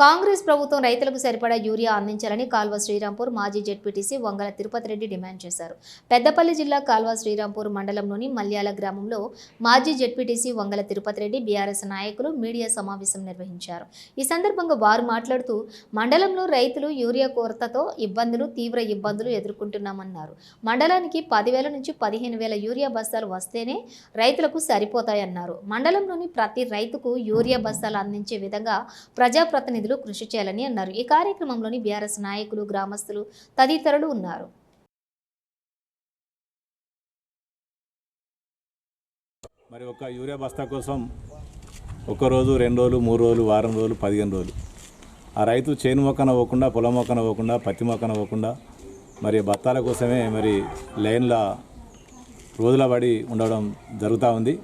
కాంగ్రెస్ ప్రభుత్వం రైతులకు సరిపడా యూరియా అందించాలని కాల్వ శ్రీరాంపూర్ మాజీ జెడ్పీటీసీ వంగల తిరుపతి రెడ్డి డిమాండ్ చేశారు. పెద్దపల్లి జిల్లా కాల్వ శ్రీరాంపూర్ మండలంలోని మల్యాల గ్రామంలో మాజీ జెడ్పీటీసీ వంగల తిరుపతి రెడ్డి బీఆర్ఎస్ నాయకులు మీడియా సమావేశం నిర్వహించారు. ఈ సందర్భంగా వారు మాట్లాడుతూ మండలంలో రైతులు యూరియా కొరతతో ఇబ్బందులు తీవ్ర ఇబ్బందులు ఎదుర్కొంటున్నామన్నారు. మండలానికి పదివేల నుంచి పదిహేను వేల యూరియా బస్తాలు వస్తేనే రైతులకు సరిపోతాయన్నారు. మండలంలోని ప్రతి రైతుకు యూరియా బస్తాలు అందించే విధంగా ప్రజాప్రతినిధులు కృషి చేయాలని అన్నారు. ఈ కార్యక్రమంలోని బీఆర్ఎస్ నాయకులు గ్రామస్తులు తదితరులు ఉన్నారు. మరి ఒక యూరియా బస్తా కోసం ఒక రోజు రెండు రోజులు మూడు రోజులు వారం రోజులు పదిహేను రోజులు. ఆ రైతు చేను మొక్కన పోకుండా పొలం మొక్కన పోకుండా పత్తి మొక్కన పోకుండా మరి బత్తాల కోసమే మరి లైన్ల రోజుల పడి ఉండడం జరుగుతూ ఉంది.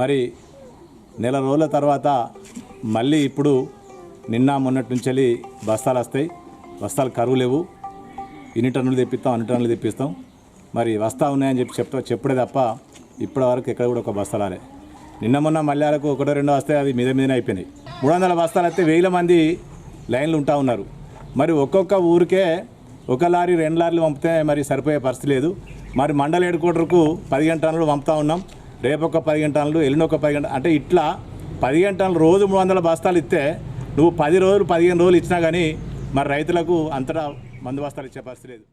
మరి నెల రోజుల తర్వాత మళ్ళీ ఇప్పుడు నిన్న మొన్నటి నుంచి వెళ్ళి బస్తాలు వస్తాయి. బస్తాలు కరువు లేవు. ఇన్ని టన్నులు తెప్పిస్తాం అన్ని టన్నులు తెప్పిస్తాం. మరి వస్తా ఉన్నాయని చెప్పి చెప్తా చెప్పడే తప్ప ఇప్పటి వరకు ఎక్కడ కూడా ఒక బస్తాలు రాలే. నిన్న మొన్న మల్యాలకు ఒకటో రెండో వస్తే అది మీద మీదనే అయిపోయినాయి. మూడు వందల బస్తాలు అయితే వేల మంది లైన్లు ఉంటా ఉన్నారు. మరి ఒక్కొక్క ఊరికే ఒక లారీ రెండు లారీలు పంపితే మరి సరిపోయే పరిస్థితి లేదు. మరి మండల హెడ్ క్వార్టర్కు పదిహేను టన్నులు పంపుతా ఉన్నాం. రేపు ఒక పదిహేను టన్నులు ఎల్లుండి ఒక పది గంటలు అంటే ఇట్లా పది గంటలు రోజు మూడు వందల బస్తాలు ఇస్తే నువ్వు పది రోజులు పదిహేను రోజులు ఇచ్చినా కానీ మరి రైతులకు అంతటా మందు బస్తాలు ఇచ్చే పరిస్థితి లేదు.